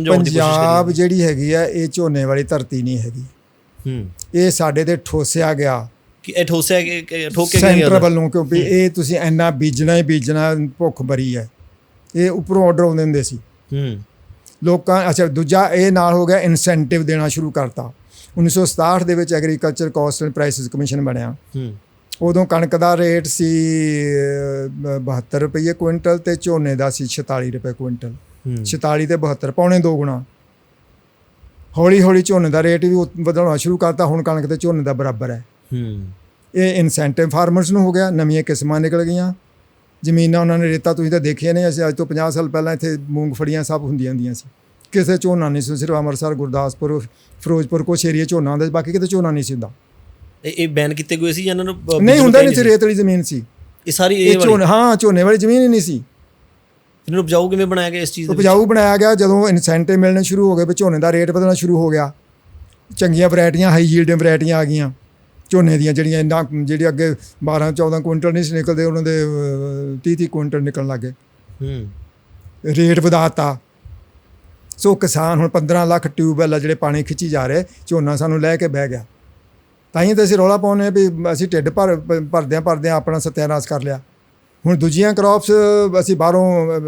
ਸਮਝਾਉਣ ਦੀ ਕੋਸ਼ਿਸ਼ ਪੰਜਾਬ ਜਿਹੜੀ ਹੈਗੀ ਆ ਇਹ ਝੋਨੇ ਵਾਲੀ ਧਰਤੀ ਨਹੀਂ ਹੈਗੀ। ਹੂੰ। ਇਹ ਸਾਡੇ ਤੇ ਠੋਸਿਆ ਗਿਆ। ਕਿ ਇਹ ਠੋਸਿਆ ਕਿ ਕਿ ਠੋਕੇ ਗਿਆ ਸੈਂਟਰ ਵੱਲੋਂ ਕਿਉਂਕਿ ਇਹ ਤੁਸੀਂ ਇੰਨਾ ਬੀਜਣਾ ਹੀ ਬੀਜਣਾ ਭੁੱਖ ਬਰੀ ਹੈ। ਇਹ ਉੱਪਰੋਂ ਆਰਡਰ ਆਉਂਦੇ ਹੁੰਦੇ ਸੀ। ਹੂੰ। ਲੋਕਾਂ ਅੱਛਾ ਦੂਜਾ ਇਹ ਨਾਲ ਹੋ ਗਿਆ ਇਨਸੈਂਟਿਵ ਦੇਣਾ ਸ਼ੁਰੂ ਕਰਤਾ। 1967 ਦੇ ਵਿੱਚ agriculture cost and prices commission ਬਣਿਆ। ਹੂੰ। ਉਦੋਂ ਕਣਕ ਦਾ ਰੇਟ ਸੀ ਅਹ, 72 ਰੁਪਏ ਕੁਇੰਟਲ ਤੇ ਝੋਨੇ ਦਾ ਸੀ 46 ਰੁਪਏ ਕੁਇੰਟਲ। ਹੂੰ 46 ਤੇ 72 ਪੌਣੇ ਦੋ ਗੁਣਾ। ਹੌਲੀ ਹੌਲੀ ਝੋਨੇ ਦਾ ਰੇਟ ਵੀ ਵਧਾਉਣਾ ਸ਼ੁਰੂ ਕਰਤਾ ਹੁਣ ਕਣਕ ਤੇ ਝੋਨੇ ਦਾ ਬਰਾਬਰ ਹੈ। ਹੂੰ। ਇਹ ਇਨਸੈਂਟਿਵ ਫਾਰਮਰਸ ਨੂੰ ਹੋ ਗਿਆ ਨਵੀਆਂ ਕਿਸਮਾਂ ਨਿਕਲ ਗਈਆਂ। ਜ਼ਮੀਨਾਂ ਉਹਨਾਂ ਨੇ ਰੇਤਾ ਤੁਸੀਂ ਤਾਂ ਦੇਖਿਆ ਨਹੀਂ ਅਸੀਂ ਅੱਜ ਤੋਂ 50 ਸਾਲ ਪਹਿਲਾਂ ਇੱਥੇ ਮੂੰਗਫੜੀਆਂ ਸਭ ਹੁੰਦੀਆਂ ਹੁੰਦੀਆਂ ਸੀ। ਕਿਸੇ ਝੋਨਾ ਨਹੀਂ ਸੀ ਸਿਰਫ ਅੰਮ੍ਰਿਤਸਰ ਗੁਰਦਾਸਪੁਰ ਫਿਰੋਜ਼ਪੁਰ ਕੁਛ ਏਰੀਆ ਝੋਨਾ ਹੁੰਦਾ ਬਾਕੀ ਕਿਤੇ ਝੋਨਾ ਨਹੀਂ ਸੀ ਹੁੰਦਾ। ਇਹ ਬੈਨ ਕੀਤੇ ਗਏ ਸੀ ਜਾਂ ਇਹਨਾਂ ਨੂੰ ਨਹੀਂ ਹੁੰਦਾ ਨਹੀਂ ਸੀ ਰੇਤ ਵਾਲੀ ਜ਼ਮੀਨ ਸੀ। ਇਹ ਸਾਰੀ ਇਹ ਝੋਨੇ ਹਾਂ ਝੋਨੇ ਵਾਲੀ ਜ਼ਮੀਨ ਹੀ ਨਹੀਂ ਸੀ। ਇਹਨਾਂ ਉਪਜਾਊ ਕਿਵੇਂ ਬਣਾਇਆ ਗਿਆ ਇਸ ਚੀਜ਼ ਦੇ? ਉਪਜਾਊ ਬਣਾਇਆ ਗਿਆ ਜਦੋਂ ਇਨਸੈਂਟਿਵ ਮਿਲਣੇ ਸ਼ੁਰੂ ਹੋ ਗਏ ਵੀ ਝੋਨੇ ਦਾ ਰੇਟ ਵਧਣਾ ਸ਼ੁਰੂ ਹੋ ਗਿਆ। ਚੰਗੀਆਂ ਵੈਰਾਈਟੀਆਂ ਹਾਈ ਯੀਲਡ ਵੈਰਾਈਟੀਆਂ ਆ ਗਈਆਂ। ਝੋਨੇ ਦੀਆਂ ਜਿਹੜੀਆਂ ਇੰਨਾ ਜਿਹੜੀ ਅੱਗੇ 12 14 ਕੁਇੰਟਲ ਨਹੀਂ ਸੀ ਨਿਕਲਦੇ ਉਹਨਾਂ ਦੇ 30 30 ਕੁਇੰਟਲ ਨਿਕਲਣ ਲੱਗੇ ਹੂੰ। ਰੇਟ ਵਧਾਤਾ। ਸੋ ਕਿਸਾਨ ਹੁਣ 15 ਲੱਖ ਟਿਊਬਵੈੱਲ ਆ ਜਿਹੜੇ ਪਾਣੀ ਖਿੱਚੀ ਜਾ ਰਹੇ ਝੋਨਾ ਸਾਨੂੰ ਲੈ ਕੇ ਬਹਿ ਗਿਆ। ਤਾਂ ਹੀ ਤਾਂ ਅਸੀਂ ਰੌਲਾ ਪਾਉਂਦੇ ਹਾਂ ਵੀ ਅਸੀਂ ਢਿੱਡ ਭਰ ਭਰਦਿਆਂ ਭਰਦਿਆਂ ਆਪਣਾ ਸਤਿਆਨਾਸ਼ ਕਰ ਲਿਆ। ਹੁਣ ਦੂਜੀਆਂ ਕ੍ਰੌਪਸ ਅਸੀਂ ਬਾਹਰੋਂ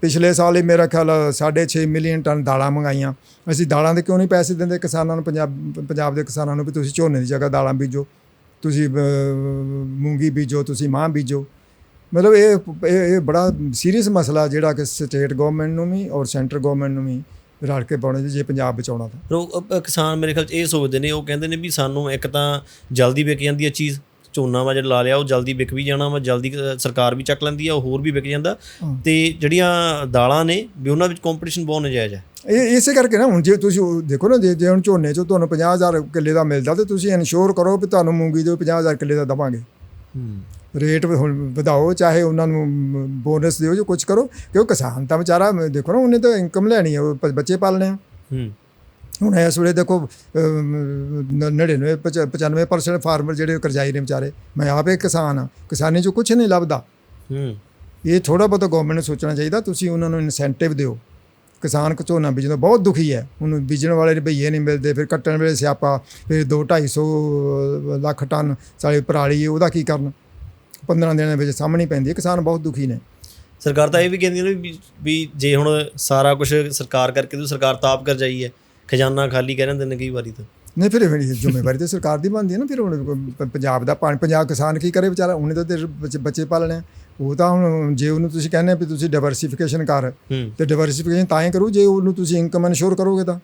ਪਿਛਲੇ ਸਾਲ ਹੀ ਮੇਰਾ ਖਿਆਲ 6.5 ਮਿਲੀਅਨ ਟਨ ਦਾਲਾਂ ਮੰਗਾਈਆਂ। ਅਸੀਂ ਦਾਲਾਂ ਦੇ ਕਿਉਂ ਨਹੀਂ ਪੈਸੇ ਦਿੰਦੇ? ਕਿਸਾਨਾਂ ਨੂੰ, ਪੰਜਾਬ ਪੰਜਾਬ ਦੇ ਕਿਸਾਨਾਂ ਨੂੰ ਵੀ ਤੁਸੀਂ ਝੋਨੇ ਦੀ ਜਗ੍ਹਾ ਦਾਲਾਂ ਬੀਜੋ। ਤੁਸੀਂ ਮੂੰਗੀ ਬੀਜੋ, ਤੁਸੀਂ ਮਾਂ ਬੀਜੋ। ਮਤਲਬ ਇਹ ਇਹ ਇਹ ਬੜਾ ਸੀਰੀਅਸ ਮਸਲਾ ਜਿਹੜਾ ਕਿ ਸਟੇਟ ਗਵਰਨਮੈਂਟ ਨੂੰ ਵੀ ਔਰ ਸੈਂਟਰ ਗਵਰਨਮੈਂਟ ਨੂੰ ਵੀ ਰਲ ਕੇ ਪਾਉਣਾ ਜੇ ਪੰਜਾਬ ਬਚਾਉਣਾ ਤਾਂ। ਪਰ ਕਿਸਾਨ ਮੇਰੇ ਖਿਆਲ ਚ ਇਹ ਸੋਚਦੇ ਨੇ, ਉਹ ਕਹਿੰਦੇ ਨੇ ਵੀ ਸਾਨੂੰ ਇੱਕ ਤਾਂ ਜਲਦੀ ਵਿਕ ਜਾਂਦੀ ਹੈ ਚੀਜ਼ ਝੋਨਾ ਵਾ ਜਿਹੜਾ ਲਾ ਲਿਆ ਉਹ ਜਲਦੀ ਵਿਕ ਵੀ ਜਾਣਾ ਵਾ ਜਲਦੀ ਸਰਕਾਰ ਵੀ ਚੱਕ ਲੈਂਦੀ ਆ ਉਹ ਹੋਰ ਵੀ ਵਿਕ ਜਾਂਦਾ। ਤੇ ਜਿਹੜੀਆਂ ਦਾਲਾਂ ਨੇ ਵੀ ਉਹਨਾਂ ਵਿੱਚ ਕੰਪੀਟੀਸ਼ਨ ਬਹੁਤ ਨਜਾਇਜ਼ ਹੈ ਇਹ ਇਸੇ ਕਰਕੇ ਨਾ ਹੁਣ ਜੇ ਤੁਸੀਂ ਦੇਖੋ ਨਾ ਜੇ ਹੁਣ ਝੋਨੇ 'ਚੋਂ ਤੁਹਾਨੂੰ 50000 ਕਿੱਲੇ ਦਾ ਮਿਲਦਾ ਤੇ ਤੁਸੀਂ ਇਨਸ਼ੋਰ ਕਰੋ ਵੀ ਤੁਹਾਨੂੰ ਮੂੰਗੀ ਦੇ 50000 ਕਿੱਲੇ ਦਾ ਦਵਾਂਗੇ। ਹੂੰ। ਰੇਟ ਵਧਾਓ ਚਾਹੇ ਉਹਨਾਂ ਨੂੰ ਬੋਨਸ ਦਿਓ ਜੋ ਕੁਝ ਕਰੋ ਕਿਉਂ ਕਿਸਾਨ ਤਾਂ ਵਿਚਾਰਾ ਦੇਖੋ ਨਾ ਉਹਨੇ ਤਾਂ ਇਨਕਮ ਲੈਣੀ ਹੈ ਬੱਚੇ ਪਾਲਣੇ ਆ। ਹੂੰ। ਹੁਣ ਇਸ ਵੇਲੇ ਦੇਖੋ ਅਮ, ਨ- 99 ਪਚ- 95% ਫਾਰਮਰ ਜਿਹੜੇ ਕਰਜ਼ਾਈ ਨੇ ਵਿਚਾਰੇ ਮੈਂ ਆਪ ਇੱਕ ਕਿਸਾਨ ਆ ਕਿਸਾਨੀ 'ਚੋਂ ਕੁਝ ਨਹੀਂ ਲੱਭਦਾ। ਹੂੰ। ਇਹ ਥੋੜਾ ਬਹੁਤਾ ਗਵਰਨਮੈਂਟ ਨੂੰ ਸੋਚਣਾ ਚਾਹੀਦਾ ਤੁਸੀਂ ਉਹਨਾਂ ਨੂੰ ਇਨਸੈਂਟਿਵ ਦਿਓ। ਕਿਸਾਨ ਝੋਨਾ ਬੀਜਣ ਬਹੁਤ ਦੁਖੀ ਹੈ ਉਹਨੂੰ ਬੀਜਣ ਵਾਲੇ ਰੁਪਈਏ ਨਹੀਂ ਮਿਲਦੇ ਫਿਰ ਕੱਟਣ ਵੇਲੇ ਸਿਆਪਾ ਫਿਰ 2 250 ਲੱਖ ਟਨ ਸਾਲੀ ਪਰਾਲੀ ਉਹਦਾ ਕੀ ਕਰਨ? 15 ਦਿਨਾਂ ਵਿੱਚ ਸਾਹਮਣੀ ਪੈਂਦੀ ਹੈ ਕਿਸਾਨ ਬਹੁਤ ਦੁਖੀ ਨੇ। ਸਰਕਾਰ ਤਾਂ ਇਹ ਵੀ ਕਹਿੰਦੀ ਨੇ ਵੀ- ਵੀ ਜੇ ਹੁਣ ਸਾਰਾ ਕੁਝ ਸਰਕਾਰ ਕਰਕੇ ਤੇ ਸਰਕਾਰ ਤਾਂ ਆਪ ਕਰ ਜਾਈ ਹੈ। ਖਜ਼ਾਨਾ ਖਾਲੀ ਕਹਿ ਦਿੰਦੇ ਨੇ ਕਈ ਵਾਰੀ ਤਾਂ। ਨਹੀਂ ਫਿਰ ਇਹ ਜ਼ਿੰਮੇਵਾਰੀ ਤੇ ਸਰਕਾਰ ਦੀ ਬਣਦੀ ਹੈ ਨਾ ਫਿਰ ਹੁਣ ਪੰਜਾਬ ਦਾ ਪਾਣੀ ਪੰਜਾਬ ਕਿਸਾਨ ਕੀ ਕਰੇ ਵਿਚਾਰਾ ਉਹਨੇ ਤਾਂ ਤੇ ਬੱਚੇ ਪਾਲਣੇ। ਉਹ ਤਾਂ ਹੁਣ ਜੇ ਉਹਨੂੰ ਤੁਸੀਂ ਕਹਿੰਦੇ ਵੀ ਤੁਸੀਂ ਡਾਈਵਰਸਿਫਿਕੇਸ਼ਨ ਕਰ ਤੇ ਡਾਈਵਰਸਿਫਿਕੇਸ਼ਨ ਤਾਂ ਹੀ ਕਰੂ ਜੇ ਉਹਨੂੰ ਤੁਸੀਂ ਇਨਕਮ ਇਨਸ਼ੋਰ ਕਰੋਗੇ ਤਾਂ।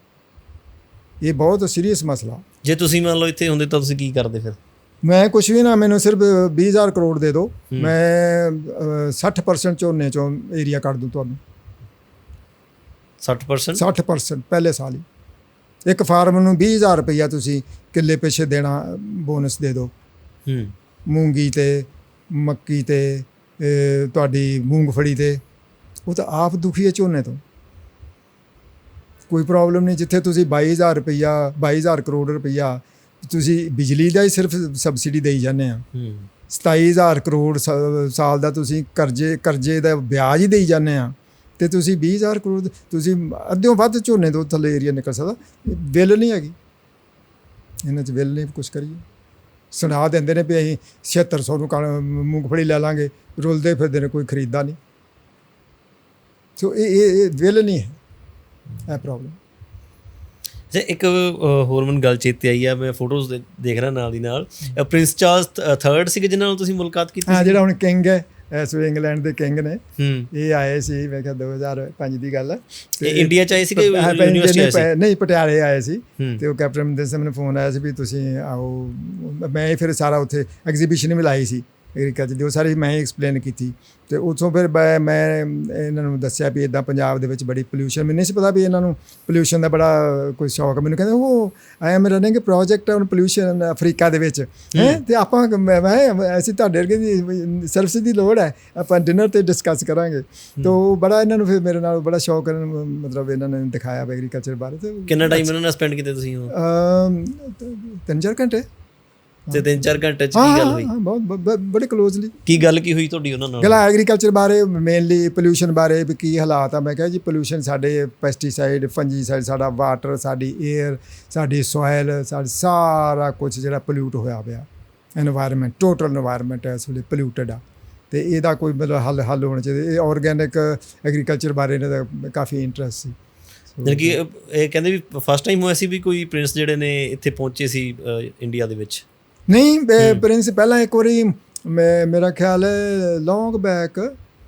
ਇਹ ਬਹੁਤ ਸੀਰੀਅਸ ਮਸਲਾ। ਜੇ ਤੁਸੀਂ ਮੰਨ ਲਓ ਇੱਥੇ ਹੁੰਦੇ ਤਾਂ ਤੁਸੀਂ ਕੀ ਕਰਦੇ ਫਿਰ? ਮੈਂ ਕੁਝ ਵੀ ਨਾ ਮੈਨੂੰ ਸਿਰਫ 20000 ਕਰੋੜ ਦੇ ਦਿਓ। ਮੈਂ ਅਹ, 60% ਝੋਨੇ ਚੋਂ ਏਰੀਆ ਕੱਢ ਦੂੰ ਤੁਹਾਨੂੰ। 60% 60% ਪਹਿਲੇ ਸਾਲ ਹੀ। ਇੱਕ ਫਾਰਮ ਨੂੰ 20000 ਰੁਪਈਆ ਤੁਸੀਂ ਕਿੱਲੇ ਪਿੱਛੇ ਦੇਣਾ ਬੋਨਸ ਦੇ ਦਿਓ। ਹੂੰ। ਮੂੰਗੀ ਤੇ ਮੱਕੀ ਤੇ ਤੁਹਾਡੀ ਮੂੰਗਫੜੀ ਤੇ। ਉਹ ਤਾਂ ਆਪ ਦੁਖੀ ਹੈ ਝੋਨੇ ਤੋਂ। ਕੋਈ ਪ੍ਰੋਬਲਮ ਨਹੀਂ ਜਿੱਥੇ ਤੁਸੀਂ 22000 ਰੁਪਈਆ 22000 ਕਰੋੜ ਰੁਪਈਆ ਤੁਸੀਂ ਬਿਜਲੀ ਦਾ ਹੀ ਸਿਰਫ ਸਬਸਿਡੀ ਦੇਈ ਜਾਂਦੇ ਆ। ਹੂੰ। 27000 ਕਰੋੜ ਸਾਲ ਦਾ ਤੁਸੀਂ ਕਰਜ਼ੇ ਕਰਜ਼ੇ ਦਾ ਵਿਆਜ ਹੀ ਦੇਈ ਜਾਂਦੇ ਆ। ਤੇ ਤੁਸੀਂ 20000 ਕਰੋੜ ਤੁਸੀਂ ਅੱਧਿਓਂ ਵੱਧ ਝੋਨੇ ਤੋਂ ਥੱਲੇ ਏਰੀਆ ਨਿਕਲ ਸਕਦਾ। ਬਿੱਲ ਨਹੀਂ ਹੈਗੀ। ਇਹਨਾਂ 'ਚ ਬਿੱਲ ਨਹੀਂ ਕੁਝ ਕਰੀਏ। ਸੁਣਾ ਦਿੰਦੇ ਨੇ ਵੀ ਅਸੀਂ 7600 ਨੂੰ ਮੂੰਗਫਲੀ ਲੈ ਲਾਂਗੇ ਰੁਲਦੇ ਫਿਰਦੇ ਨੇ ਕੋਈ ਖਰੀਦਦਾ ਨਹੀਂ। ਸੋ ਇਹ ਇਹ ਬਿੱਲ ਨਹੀਂ ਹੈ। ਇਹ ਪ੍ਰੋਬਲਮ ਜੇ ਇੱਕ ਹੋਰ ਮੈਨੂੰ ਗੱਲ ਚੇਤੇ ਆਈ ਆ ਮੈਂ ਫੋਟੋਜ਼ ਦੇਖ ਰਿਹਾ ਨਾਲ ਦੀ ਨਾਲ। ਪ੍ਰਿੰਸ ਚਾਰਲਸ ਥਰਡ ਸੀਗੇ ਜਿਨ੍ਹਾਂ ਨਾਲ ਤੁਸੀਂ ਮੁਲਾਕਾਤ ਕੀਤੀ ਹਾਂ ਜਿਹੜਾ ਹੁਣ ਕਿੰਗ ਹੈ। ਇਸ ਵੇ ਇੰਗਲੈਂਡ ਦੇ ਕਿੰਗ ਨੇ। ਇਹ ਆਏ ਸੀ ਮੈਂ ਕਿਹਾ 2005 ਦੀ ਗੱਲ ਇਹ ਇੰਡੀਆ ਚ ਆਏ ਪ- ਹਾਂ, ਯੂਨੀਵਰਸਿਟੀ ਆਏ ਸੀ? ਨਹੀਂ, ਪਟਿਆਲੇ ਆਏ ਸੀ। ਤੇ ਉਹ ਕੈਪਟਨ ਅਮਰਿੰਦਰ ਸਿੰਘ ਨੇ ਫੋਨ ਆਇਆ ਸੀ ਵੀ ਤੁਸੀਂ ਆਓ। ਮੈਂ ਫਿਰ ਸਾਰਾ ਉੱਥੇ ਐਗਜ਼ੀਬਿਸ਼ਨ ਵੀ ਲਾਈ ਸੀ। ਐਗਰੀਕਲਚਰ ਦੀ ਉਹ ਸਾਰੀ ਮੈਂ ਹੀ ਐਕਸਪਲੇਨ ਕੀਤੀ। ਤੇ ਉੱਥੋਂ ਫਿਰ ਮੈਂ ਮੈਂ ਇਹਨਾਂ ਨੂੰ ਦੱਸਿਆ ਵੀ ਇਦਾਂ ਪੰਜਾਬ ਦੇ ਵਿੱਚ ਬੜੀ ਪੋਲਿਊਸ਼ਨ ਮੈਨੂੰ ਨਹੀਂ ਸੀ ਪਤਾ ਵੀ ਇਹਨਾਂ ਨੂੰ ਪੋਲਿਊਸ਼ਨ ਦਾ ਬੜਾ ਕੋਈ ਸ਼ੌਕ। ਹੈ। ਮੈਨੂੰ ਕਹਿੰਦੇ ਉਹ I am running a project on pollution Africa ਦੇ ਵਿੱਚ। ਹੈ। ਤੇ ਆਪਾਂ ਮੈਂ ਅਸੀਂ ਤੁਹਾਡੇ ਵਰਗੇ ਦੀ ਸਰਵਿਸ ਦੀ ਲੋੜ ਹੈ ਆਪਾਂ ਡਿਨਰ ਤੇ ਡਿਸਕਸ ਕਰਾਂਗੇ। ਤੋਂ ਬੜਾ ਇਹਨਾਂ ਨੂੰ ਫਿਰ ਮੇਰੇ ਨਾਲ ਬੜਾ ਸ਼ੌਕ ਮਤਲਬ ਇਹਨਾਂ ਨੇ ਦਿਖਾਇਆ ਐਗਰੀਕਲਚਰ ਬਾਰੇ। ਤੇ ਕਿੰਨਾ ਟਾਈਮ ਇਹਨਾਂ ਨਾਲ ਸਪੈਂਡ ਕੀਤਾ ਤੁਸੀਂ ਉਹ? ਤਿੰਨ ਚਾਰ ਘੰਟੇ। ਤੇ 3-4 ਘੰਟੇ ਚ ਕੀ ਗੱਲ ਹੋਈ? ਹਾਂ ਬਹੁਤ ਬੜੇ ক্লোਜ਼ਲੀ ਕੀ ਗੱਲ ਕੀ ਹੋਈ ਤੁਹਾਡੀ ਉਹਨਾਂ ਨਾਲ? ਗੱਲ ਐਗਰੀਕਲਚਰ ਬਾਰੇ ਮੇਨਲੀ ਪੋਲੂਸ਼ਨ ਬਾਰੇ ਵੀ ਕੀ ਹਾਲਾਤ ਆ? ਮੈਂ ਕਿਹਾ ਜੀ ਪੋਲੂਸ਼ਨ ਸਾਡੇ ਪੈਸਟੀਸਾਈਡ ਫੰਜੀਸਾਈਡ ਸਾਡਾ ਵਾਟਰ ਸਾਡੀ 에ਅਰ ਸਾਡੀ ਸੋਇਲ ਸਾਰਾ ਕੁਝ ਜਿਹੜਾ ਪੋਲੂਟ ਹੋਇਆ ਪਿਆ। এনवायरमेंट ਟੋਟਲ এনवायरमेंट ਇਸ ਵੇਲੇ ਪੋਲੂਟਡ ਆ। ਤੇ ਇਹਦਾ ਕੋਈ ਮਤਲਬ ਹੱਲ ਹੱਲ ਹੋਣਾ ਚਾਹੀਦਾ। ਇਹ ਆਰਗੈਨਿਕ ਐਗਰੀਕਲਚਰ ਬਾਰੇ ਇਹਨਾਂ ਦਾ ਕਾਫੀ ਇੰਟਰਸਟ ਸੀ। ਜਦਕਿ ਇਹ ਕਹਿੰਦੇ ਵੀ ਫਸਟ ਟਾਈਮ ਹੋਇਆ ਸੀ ਵੀ ਕੋਈ ਪ੍ਰਿੰਸ ਜਿਹੜੇ ਨੇ ਇੱਥੇ ਪਹੁੰਚੇ ਸੀ ਇੰਡੀਆ ਦੇ ਵਿੱਚ? ਨਹੀਂ ਪ੍ਰਿੰਸ ਪਹਿਲਾਂ ਇੱਕ ਵਾਰੀ ਮੈਂ ਮੇਰਾ ਖਿਆਲ ਹੈ ਲੌਂਗ ਬੈਕ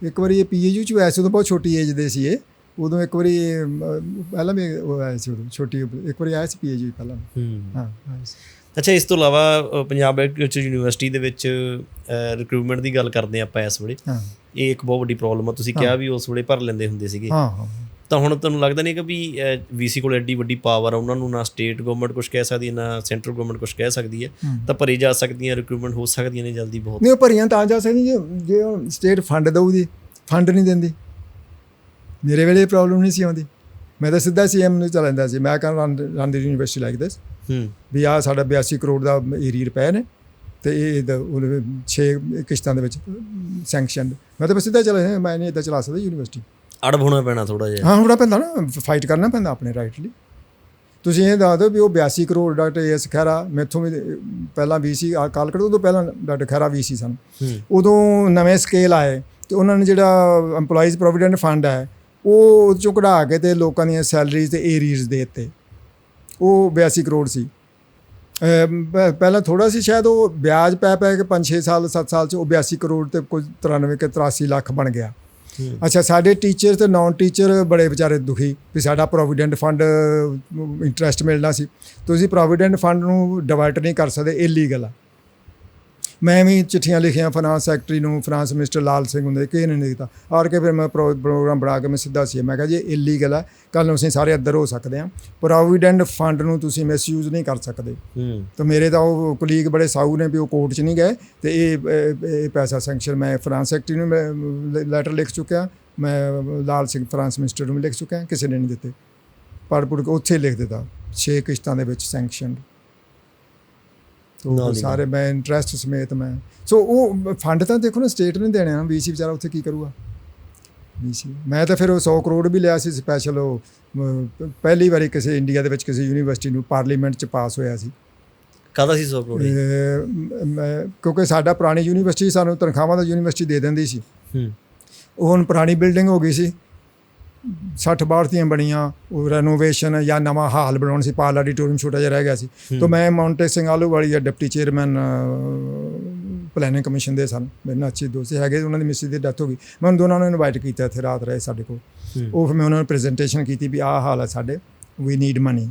ਇੱਕ ਵਾਰੀ ਇਹ ਪੀਏਯੂ ਚ ਹੋਇਆ ਸੀ ਉਦੋਂ ਬਹੁਤ ਛੋਟੀ ਏਜ ਦੇ ਸੀ ਇਹ। ਉਦੋਂ ਇੱਕ ਵਾਰੀ ਅਮ, ਪਹਿਲਾਂ ਵੀ ਉਹ ਆਇਆ ਸੀ ਉਦੋਂ ਛੋਟੀ ਇੱਕ ਵਾਰੀ ਆਇਆ ਸੀ ਪੀਏਯੂ ਪਹਿਲਾਂ ਹੂੰ। ਹਾਂ ਆਇਆ ਸੀ। ਅੱਛਾ ਇਸ ਤੋਂ ਇਲਾਵਾ ਅ, ਪੰਜਾਬ ਐਗਰੀਕਲਚਰ ਯੂਨੀਵਰਸਿਟੀ ਦੇ ਵਿੱਚ ਰਿਕਰੂਟਮੈਂਟ ਦੀ ਗੱਲ ਕਰਦੇ ਹਾਂ ਆਪਾਂ ਇਸ ਵੇਲੇ। ਹਾਂ। ਇਹ ਇੱਕ ਬਹੁਤ ਵੱਡੀ ਪ੍ਰੋਬਲਮ ਆ ਤੁਸੀਂ ਕਿਹਾ ਵੀ ਉਸ ਵੇਲੇ ਭਰ ਲੈਂਦੇ ਹੁੰਦੇ ਸੀਗੇ। ਹਾਂ ਹਾਂ। ਤਾਂ ਹੁਣ ਤੁਹਾਨੂੰ ਲੱਗਦਾ ਨਹੀਂ ਕਿ ਵੀ ਵੀਸੀ ਕੋਲ ਐਡੀ ਵੱਡੀ ਪਾਵਰ ਆ ਉਹਨਾਂ ਨੂੰ ਨਾ ਸਟੇਟ ਗਵਰਨਮੈਂਟ ਕੁਝ ਕਹਿ ਸਕਦੀ ਹੈ ਨਾ ਸੈਂਟਰਲ ਗਵਰਨਮੈਂਟ ਕੁਝ ਕਹਿ ਸਕਦੀ ਹੈ। ਤਾਂ ਭਰੀ ਜਾ ਸਕਦੀਆਂ ਰਿਕਰੂਟਮੈਂਟ ਹੋ ਸਕਦੀਆਂ ਨੇ ਜਲਦੀ ਬਹੁਤ। ਨਹੀਂ ਉਹ ਭਰੀਆਂ ਤਾਂ ਜਾ ਸਕਦੀਆਂ ਜੇ ਜੇ ਸਟੇਟ ਫੰਡ ਦਊਗੀ ਫੰਡ ਨਹੀਂ ਦਿੰਦੀ। ਮੇਰੇ ਵੇਲੇ ਪ੍ਰੋਬਲਮ ਨਹੀਂ ਸੀ ਆਉਂਦੀ। ਮੈਂ ਤਾਂ ਸਿੱਧਾ ਸੀਐਮ ਨੂੰ ਚਲਾਉਂਦਾ ਸੀ ਮੈਂ ਕਹਿੰਦਾ run the university like this ਹੂੰ। ਵੀ ਆ ਸਾਡਾ 82 ਕਰੋੜ ਦਾ ਏਰੀਅਰ ਪਏ ਨੇ ਤੇ ਇਹ 6 ਕਿਸ਼ਤਾਂ ਦੇ ਵਿੱਚ ਸੈਂਕਸ਼ਨ ਮੈਂ ਤਾਂ ਸਿੱਧਾ ਚਲਾ ਜਾਂਦਾ ਮੈਂ ਨਹੀਂ ਇਦਾਂ ਚਲਾ ਸਕਦਾ ਯੂਨੀਵਰਸਿਟੀ ਅੜਬ ਹੋਣਾ ਪੈਣਾ ਥੋੜਾ ਜਿਹਾ। ਹਾਂ ਹੋਣਾ ਪੈਂਦਾ ਨਾ ਫਾਈਟ ਕਰਨਾ ਪੈਂਦਾ ਆਪਣੇ ਰਾਈਟ ਲਈ। ਤੁਸੀਂ ਇਹ ਦੱਸ ਦਿਓ ਵੀ ਉਹ 82 ਕਰੋੜ ਡਾਕਟਰ ਏਐਸ ਖਹਿਰਾ ਮੈਥੋਂ ਵੀ ਪਹਿਲਾਂ ਵੀਸੀ ਕਾਲਕਟ ਤੋਂ ਪਹਿਲਾਂ ਡਾਕਟਰ ਖਹਿਰਾ ਵੀਸੀ ਸਨ। ਉਦੋਂ ਨਵੇਂ ਸਕੇਲ ਆਏ ਤੇ ਉਹਨਾਂ ਨੇ ਜਿਹੜਾ EMPLOYEES ਪ੍ਰੋਵੀਡੈਂਟ ਫੰਡ ਹੈ ਉਹ ਉਹ 'ਚੋਂ ਕਢਾ ਕੇ ਤੇ ਲੋਕਾਂ ਦੀਆਂ ਸੈਲਰੀਜ਼ ਤੇ ਏਰੀਅਰਸ ਦੇ ਦਿੱਤੇ। ਉਹ 82 ਕਰੋੜ ਸੀ। ਪਹਿਲਾਂ ਥੋੜਾ ਸੀ ਸ਼ਾਇਦ ਉਹ ਵਿਆਜ ਪੈ ਪੈ ਕੇ 5-6 ਸਾਲ 7 ਸਾਲ ਚ ਉਹ 82 ਕਰੋੜ ਤੇ ਕੁਝ 93 ਕੇ 83 ਲੱਖ ਬਣ ਗਿਆ। ਅੱਛਾ, ਸਾਡੇ ਟੀਚਰ ਤੇ ਨਾਨ ਟੀਚਰ ਬੜੇ ਵਿਚਾਰੇ ਦੁਖੀ ਵੀ ਸਾਡਾ ਪ੍ਰੋਵੀਡੈਂਟ ਫੰਡ ਇੰਟਰਸਟ ਮਿਲਣਾ ਸੀ। ਤੁਸੀਂ ਪ੍ਰੋਵੀਡੈਂਟ ਫੰਡ ਨੂੰ ਡਿਵਰਟ ਨਹੀਂ ਕਰ ਸਕਦੇ ਇਲੀਗਲ ਆ। ਮੈਂ ਵੀ ਚਿੱਠੀਆਂ ਲਿਖੀਆਂ ਫਾਈਨਾਂਸ ਸੈਕਟਰੀ ਨੂੰ ਫਾਈਨਾਂਸ ਮਿਨਿਸਟਰ ਲਾਲ ਸਿੰਘ ਹੁੰਦੇ ਕਿਸੇ ਨੇ ਨਹੀਂ ਦਿੱਤਾ ਆਰ ਕੇ ਫਿਰ ਮੈਂ ਪ੍ਰੋ- ਪ੍ਰੋਗਰਾਮ ਬਣਾ ਕੇ ਮੈਂ ਸਿੱਧਾ ਸੀ। ਮੈਂ ਕਿਹਾ ਜੀ ਇਲੀਗਲ ਹੈ ਕੱਲ ਨੂੰ ਅਸੀਂ ਸਾਰੇ ਅੱਦਰ ਹੋ ਸਕਦੇ ਹਾਂ। ਪ੍ਰੋਵੀਡੈਂਟ ਫੰਡ ਨੂੰ ਤੁਸੀਂ ਮਿਸਯੂਜ਼ ਨਹੀਂ ਕਰ ਸਕਦੇ। ਹੂੰ। ਤਾਂ ਮੇਰੇ ਤਾਂ ਉਹ ਕੁਲੀਗ ਬੜੇ ਸਾਊ ਨੇ ਵੀ ਉਹ ਕੋਰਟ 'ਚ ਨਹੀਂ ਗਏ। ਤੇ ਇਹ ਇਹ- ਪੈਸਾ ਸੈਂਕਸ਼ਨ ਮੈਂ ਫਰਾਂਸ ਸੈਕਟਰੀ ਨੂੰ ਮੈਂ ਲੈਟਰ ਲਿਖ ਚੁੱਕਿਆ। ਮੈਂ ਲਾਲ ਸਿੰਘ ਫਰਾਂਸ ਮਿਨਿਸਟਰ ਨੂੰ ਲਿਖ ਚੁੱਕਿਆ। ਕਿਸੇ ਨੇ ਨਹੀਂ ਦਿੱਤੇ। ਪੜ੍ਹ ਪੁੜ ਕੇ ਉੱਥੇ ਲਿਖ ਦਿੱਤਾ। 6 ਕਿਸ਼ਤਾਂ ਦੇ ਵਿੱਚ ਸੈਂਕਸ਼ਨ ਦੀ ਸਾਰੇ ਮੈਂ ਇੰਟਰਸਟ ਸਮੇਤ ਮੈਂ। ਸੋ ਉਹ ਫੰਡ ਤਾਂ ਦੇਖੋ ਨਾ ਸਟੇਟ ਨੇ ਦੇਣੇ ਆ। ਵੀਸੀ ਵਿਚਾਰਾ ਉੱਥੇ ਕੀ ਕਰੂਗਾ? ਵੀਸੀ ਮੈਂ ਤਾਂ ਫਿਰ ਉਹ 100 ਕਰੋੜ ਵੀ ਲਿਆ ਸੀ ਸਪੈਸ਼ਲ ਉਹ ਪਹਿਲੀ ਵਾਰੀ ਕਿਸੇ ਇੰਡੀਆ ਦੇ ਵਿੱਚ ਕਿਸੇ ਯੂਨੀਵਰਸਿਟੀ ਨੂੰ ਪਾਰਲੀਮੈਂਟ 'ਚ ਪਾਸ ਹੋਇਆ ਸੀ। ਕਾਹਦਾ ਸੀ 100 ਕਰੋੜ ਕਿਉਂਕਿ ਸਾਡਾ ਪੁਰਾਣੀ ਯੂਨੀਵਰਸਿਟੀ ਸਾਨੂੰ ਤਨਖਾਹਾਂ ਦਾ ਯੂਨੀਵਰਸਿਟੀ ਦੇ ਦਿੰਦੀ ਸੀ। ਹੂੰ। ਉਹ ਹੁਣ ਪੁਰਾਣੀ ਬਿਲਡਿੰਗ ਹੋ ਗਈ ਸੀ। 60 ਬਾਰਤੀਆਂ ਬਣੀਆਂ ਉਹ ਰੈਨੋਵੇਸ਼ਨ ਜਾਂ ਨਵਾਂ ਹਾਲ ਬਣਾਉਣ ਸੀ ਪਾਲ ਆਡੀਟੋਰੀਅਮ ਛੋਟਾ ਜਿਹਾ ਰਹਿ ਗਿਆ ਸੀ। ਤਾਂ ਮੈਂ ਮਾਉਂਟੇ ਸਿੰਘ ਆਲੂਵਾਲੀ ਜਾਂ ਡਿਪਟੀ ਚੇਅਰਮੈਨ ਪਲੈਨਿੰਗ ਕਮਿਸ਼ਨ ਦੇ ਸਨ। ਮੇਰੇ ਨਾਲ ਅੱਛੇ ਦੋਸਤ ਹੈਗੇ ਉਹਨਾਂ ਦੀ ਮਿਸਿਸ ਦੀ ਡੈਥ ਹੋ ਗਈ। ਮੈਂ ਉਹਨਾਂ ਦੋਨਾਂ ਨੂੰ ਇਨਵਾਈਟ ਕੀਤਾ ਇੱਥੇ ਰਾਤ ਰਹੇ ਸਾਡੇ ਕੋਲ। ਉਹ ਫਿਰ ਮੈਂ ਉਹਨਾਂ ਨੂੰ ਪ੍ਰੈਜੈਂਟੇਸ਼ਨ ਕੀਤੀ ਵੀ ਆਹ ਹਾਲ ਹੈ ਸਾਡੇ ਵੀ ਨੀਡ ਮਨੀ